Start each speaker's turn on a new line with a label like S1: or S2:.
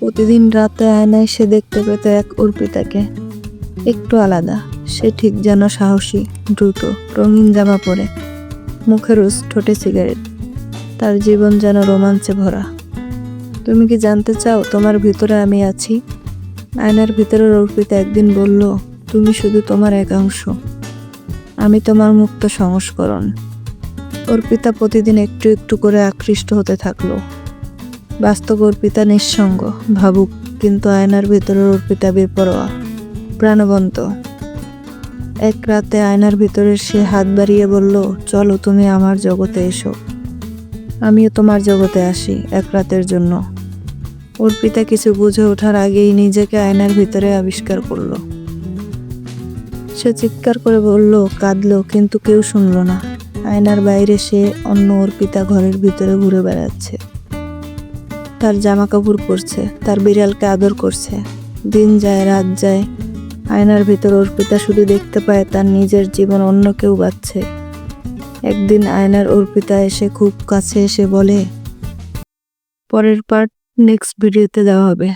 S1: প্রতিদিন রাতে আয়নায় সে দেখতে পেত এক অর্পিতাকে। একটু আলাদা, সে ঠিক যেন সাহসী, দ্রুত, রঙিন জামা পরে। মুখে রোজ ঠোঁটে সিগারেট। তার জীবন যেন রোমাঞ্চে ভরা। তুমি কি জানতে চাও তোমার ভিতরে আমি আছি? আয়নার ভিতরের অর্পিতা একদিন বলল, তুমি শুধু তোমার একাংশ। আমি তোমার মুক্ত সংস্করণ। অর্পিতা প্রতিদিন একটু একটু করে আকৃষ্ট হতে থাকল। বাস্তব অর্পিতা নিঃসঙ্গ, ভাবুক, কিন্তু আয়নার ভিতরের অর্পিতা বেপরোয়া, প্রাণবন্ত। এক রাতে আয়নার ভিতরে সে হাত বাড়িয়ে বলল, চলো তুমি আমার জগতে এসো। আমিও তোমার জগতে আসি এক রাতের জন্য। অর্পিতা কিছু বুঝে ওঠার আগেই নিজেকে আয়নার ভিতরে আবিষ্কার করল। সে চিৎকার করে বলল, কাঁদলো, কিন্তু কেউ শুনলো না। আয়নার বাইরে সে অন্য অর্পিতা ঘরের ভিতরে ঘুরে বেড়াচ্ছে। তার জামা কাপড় পরছে, তার বিড়ালকে আদর করছে। দিন যায়, রাত যায়। আয়নার ভিতর অর্পিতা শুধু দেখতে পায় তার নিজের জীবন অন্য কেউ বাচ্ছে। একদিন আয়নার অর্পিতা এসে খুব কাছে এসে বলে, পরের পার্ট নেক্সট ভিডিওতে দেওয়া হবে।